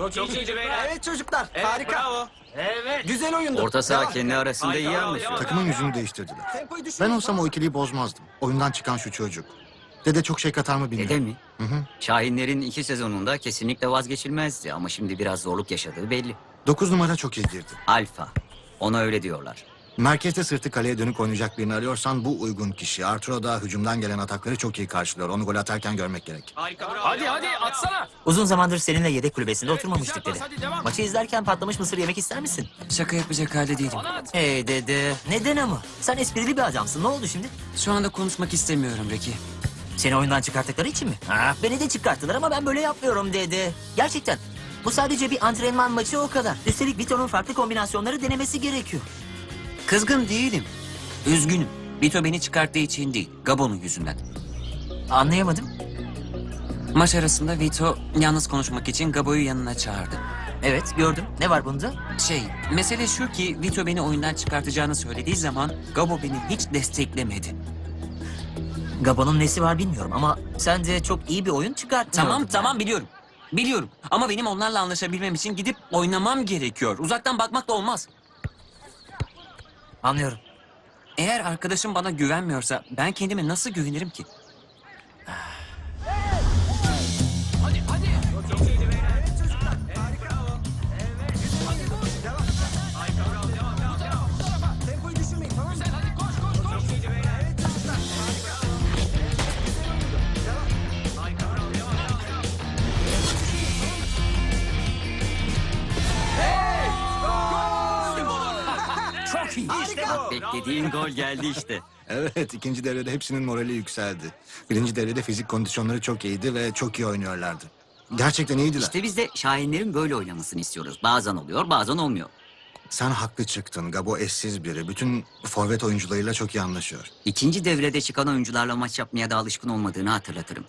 Çok çok iyiydi beyler. Evet çocuklar Evet, harika. Bravo. Evet. Güzel oyundu. Orta saha Devam. kendi arasında iyi Harika, anlaşıyor. bravo, Takımın yüzünü değiştirdiler. Tempoyu Ben olsam o ikiliyi bozmazdım. Oyundan çıkan şu çocuk. Dede çok şey katar mı bilmiyorum. Dede mi? Hı hı. Şahinlerin iki sezonunda kesinlikle vazgeçilmezdi ama şimdi biraz zorluk yaşadığı belli. Dokuz numara çok iyi girdi. Alfa. Ona öyle diyorlar. Merkezde sırtı kaleye dönük oynayacak birini arıyorsan bu uygun kişi. Arturo da hücumdan gelen atakları çok iyi karşılıyor. Onu gol atarken görmek gerek. Harika bravo. Hadi hadi atsana. Uzun zamandır seninle yedek kulübesinde oturmamıştık güzel dedi. pas, hadi devam. Maçı izlerken patlamış mısır yemek ister misin? Şaka yapacak halde değilim. Bana at. Hey dede. Neden ama? Sen esprili bir adamsın. Ne oldu şimdi? Şu anda konuşmak istemiyorum Ricky. Seni oyundan çıkarttıkları için mi? Ha, beni de çıkarttılar ama ben böyle yapmıyorum dede. Gerçekten. Bu sadece bir antrenman maçı o kadar. Üstelik Vito'nun farklı kombinasyonları denemesi gerekiyor. Kızgın değilim. Üzgünüm. Vito beni çıkarttığı için değil, Gabon'un yüzünden. Anlayamadım. Maç arasında Vito yalnız konuşmak için Gabo'yu yanına çağırdı. Evet gördüm. Ne var bunda? Şey, mesele şu ki Vito beni oyundan çıkartacağını söylediği zaman Gabo beni hiç desteklemedi. Gabon'un nesi var bilmiyorum ama sen de çok iyi bir oyun çıkarttın. Tamam tamam biliyorum. Biliyorum ama benim onlarla anlaşabilmem için gidip oynamam gerekiyor. Uzaktan bakmak da olmaz. Anlıyorum. Eğer arkadaşım bana güvenmiyorsa ben kendime nasıl güvenirim ki? Çok iyi. Beklediğin gol geldi işte. Evet ikinci devrede hepsinin morali yükseldi. Birinci devrede fizik kondisyonları çok iyiydi ve çok iyi oynuyorlardı. Gerçekten iyiydiler. İşte biz de Şahinlerin böyle oynamasını istiyoruz. Bazen oluyor bazen olmuyor. Sen haklı çıktın. Gabo eşsiz biri. Bütün forvet oyuncularıyla çok iyi anlaşıyor. İkinci devrede çıkan oyuncularla maç yapmaya da alışkın olmadığını hatırlatırım.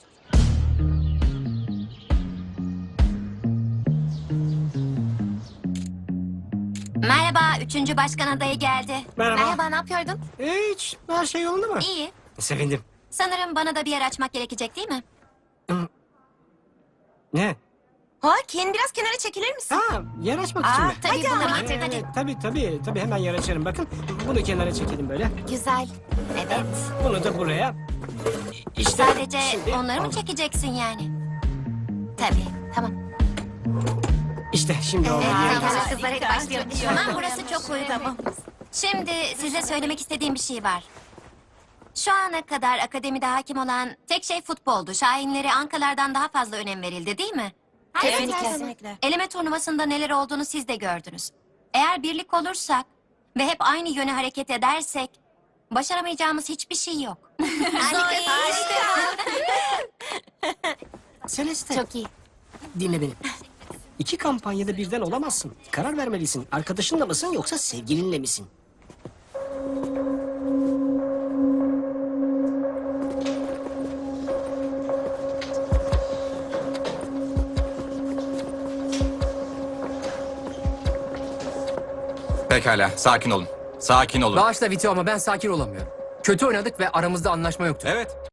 Merhaba, üçüncü başkan adayı geldi. Merhaba. ne yapıyordun? Hiç her şey yolunda mı? İyi. Sevindim. Sanırım bana da bir yer açmak gerekecek değil mi? Ne? Hakin, biraz kenara çekilir misin? Ha yer açmak için Aa, mi? tabii bunu getir, Ee, hadi. tabii tabii tabii hemen yer açarım. Bakın bunu kenara çekelim böyle. Güzel. Evet. Bunu da buraya. İşte Sadece şimdi- onları mı çekeceksin yani? Tabii, tamam. İşte şimdi oldu. Evet, Yerimiz. tamam kızlar hadi başlayalım. Tamam, burası çok uygun. Şimdi size söylemek istediğim bir şey var. Şu ana kadar akademide hakim olan tek şey futboldu. Şahinlere Ankalardan daha fazla önem verildi değil mi? Kesinlikle. Eleme turnuvasında neler olduğunu siz de gördünüz. Eğer birlik olursak ve hep aynı yöne hareket edersek başaramayacağımız hiçbir şey yok. Harika. Celeste Çok iyi. dinle beni. İki kampanyada birden olamazsın. Karar vermelisin. Arkadaşınla mısın yoksa sevgilinle misin? Pekala, sakin olun. Sakin olun. Bağışla Vito ama ben sakin olamıyorum. Kötü oynadık ve aramızda anlaşma yoktu. Evet,